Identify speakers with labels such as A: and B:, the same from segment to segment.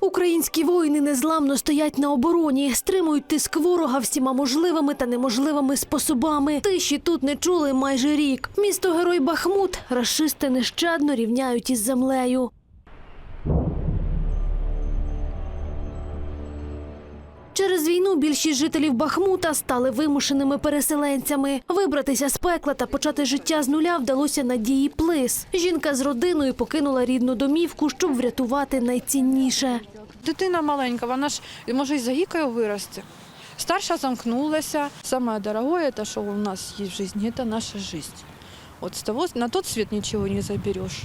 A: Українські воїни незламно стоять на обороні, стримують тиск ворога всіма можливими та неможливими способами. Тиші тут не чули майже рік. Місто Герой Бахмут рашисти нещадно рівняють із землею. Через війну більшість жителів Бахмута стали вимушеними переселенцями. Вибратися з пекла та почати життя з нуля вдалося Надії Плис. Жінка з родиною покинула рідну домівку, щоб врятувати найцінніше.
B: Дитина маленька, вона ж може і за гікою вирости. Старша замкнулася. Самое дорогое, это, что у нас есть в жизни, это наша жизнь. Вот с того, на тот свет ничего не заберешь.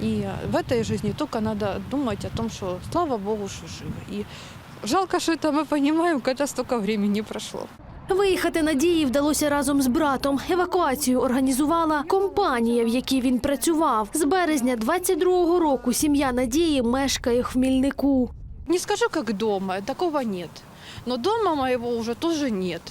B: И в этой жизни только надо думать о том, что слава Богу, что живы. И жалко, что это мы понимаем, когда столько времени прошло.
A: Виїхати Надії вдалося разом з братом. Евакуацію організувала компанія, в якій він працював. З березня 22-го року сім'я Надії мешкає в Хмільнику.
B: Не скажу, как дома, такого нет. Но дома моего уже тоже нет.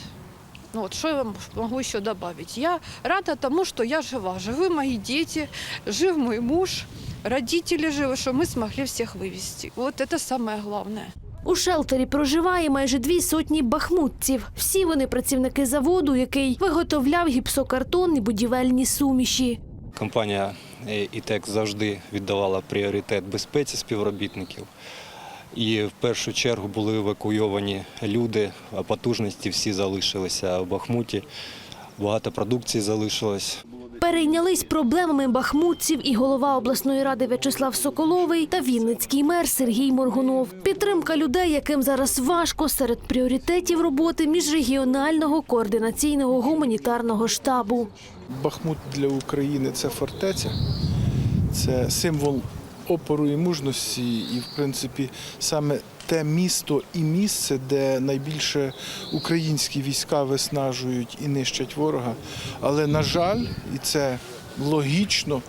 B: Ну Вот, что я вам могу еще добавить? Я рада тому, что я жива. Живы мои дети, жив мой муж, родители живы, что мы смогли всех вывести. Вот это самое главное.
A: У шелтері проживає майже дві сотні бахмутців. Всі вони працівники заводу, який виготовляв гіпсокартон і будівельні суміші.
C: Компанія е, «ІТЕК» завжди віддавала пріоритет безпеці співробітників. І в першу чергу були евакуйовані люди, а потужності всі залишилися в Бахмуті. Багато продукції залишилось.
A: Перейнялись проблемами бахмутців і голова обласної ради В'ячеслав Соколовий та вінницький мер Сергій Моргунов. Підтримка людей, яким зараз важко, серед пріоритетів роботи міжрегіонального координаційного гуманітарного штабу.
D: Бахмут для України це фортеця, це символ опору і мужності, і, в принципі, саме те місто і місце, де найбільше українські війська виснажують і нищать ворога. Але, на жаль, і це логічно,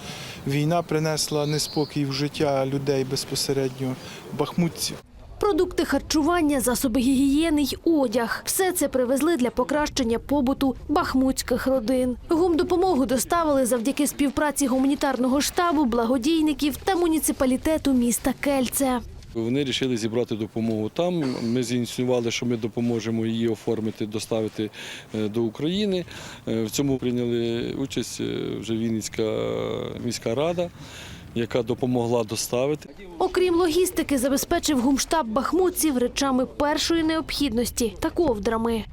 D: війна принесла неспокій в життя людей безпосередньо бахмутців.
A: Продукти харчування, засоби гігієни й одяг все це привезли для покращення побуту бахмутських родин. Гумдопомогу доставили завдяки співпраці гуманітарного штабу, благодійників та муніципалітету міста Кельце.
E: Вони вирішили зібрати допомогу там. Ми зініціювали, що ми допоможемо її оформити, доставити е, до України. Е, В цьому прийняли участь е, вже Вінницька міська рада, яка допомогла доставити.
A: Окрім логістики, забезпечив гумштаб бахмутців речами першої необхідності та ковдрами.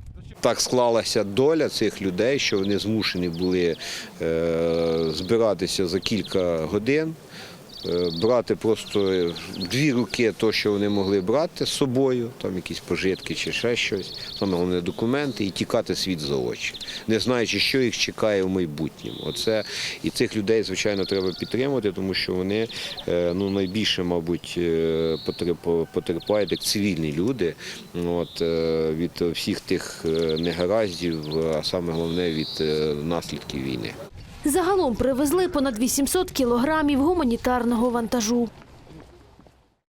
F: Так склалася доля цих людей, що вони змушені були е, збиратися за кілька годин, брати просто дві руки те, що вони могли брати з собою, там якісь пожитки чи ще щось, саме головне документи, і тікати світ за очі, не знаючи, що їх чекає в майбутньому. Оце і цих людей, звичайно, треба підтримувати, тому що вони е, ну, найбільше, мабуть, е, потерпають як цивільні люди от, е, від всіх тих е, негараздів, а саме головне від е, наслідків війни.
A: Загалом привезли понад 800 кілограмів гуманітарного вантажу.